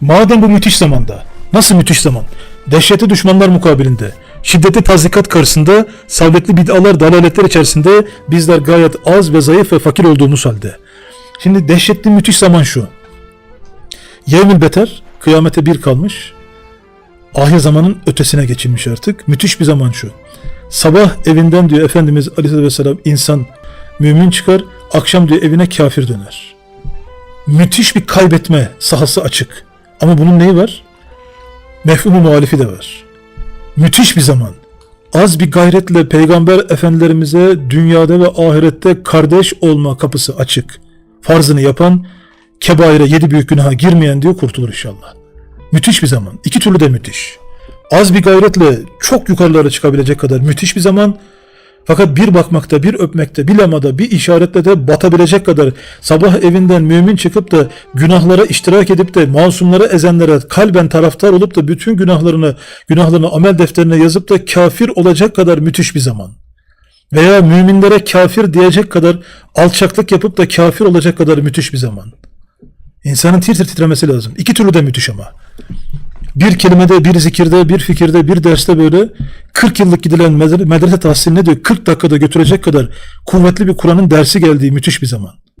Madem bu müthiş zamanda, nasıl müthiş zaman? Dehşetli düşmanlar mukabilinde, şiddetli tazikat karşısında, savletli bid'alar, dalaletler içerisinde bizler gayet az ve zayıf ve fakir olduğumuz halde. Şimdi dehşetli müthiş zaman şu. Yevmül beter, kıyamete bir kalmış. Ahir zamanın ötesine geçilmiş artık. Müthiş bir zaman şu. Sabah evinden diyor Efendimiz Aleyhisselatü Vesselam insan mümin çıkar, akşam diyor evine kafir döner. Müthiş bir kaybetme sahası açık. Ama bunun neyi var? Mefhumu muhalifi de var. Müthiş bir zaman. Az bir gayretle Peygamber Efendilerimize dünyada ve ahirette kardeş olma kapısı açık. Farzını yapan, kebaire yedi büyük günaha girmeyen diyor kurtulur inşallah. Müthiş bir zaman. İki türlü de müthiş. Az bir gayretle çok yukarılara çıkabilecek kadar müthiş bir zaman. Fakat bir bakmakta, bir öpmekte, bir lamada, bir işaretle de batabilecek kadar sabah evinden mümin çıkıp da günahlara iştirak edip de masumları ezenlere kalben taraftar olup da bütün günahlarını, günahlarını amel defterine yazıp da kafir olacak kadar müthiş bir zaman. Veya müminlere kafir diyecek kadar alçaklık yapıp da kafir olacak kadar müthiş bir zaman. İnsanın tir tir titremesi lazım. İki türlü de müthiş ama. Bir kelimede, bir zikirde, bir fikirde, bir derste böyle 40 yıllık gidilen medre- medrese tahsiline diyor 40 dakikada götürecek kadar kuvvetli bir Kur'an'ın dersi geldiği müthiş bir zaman.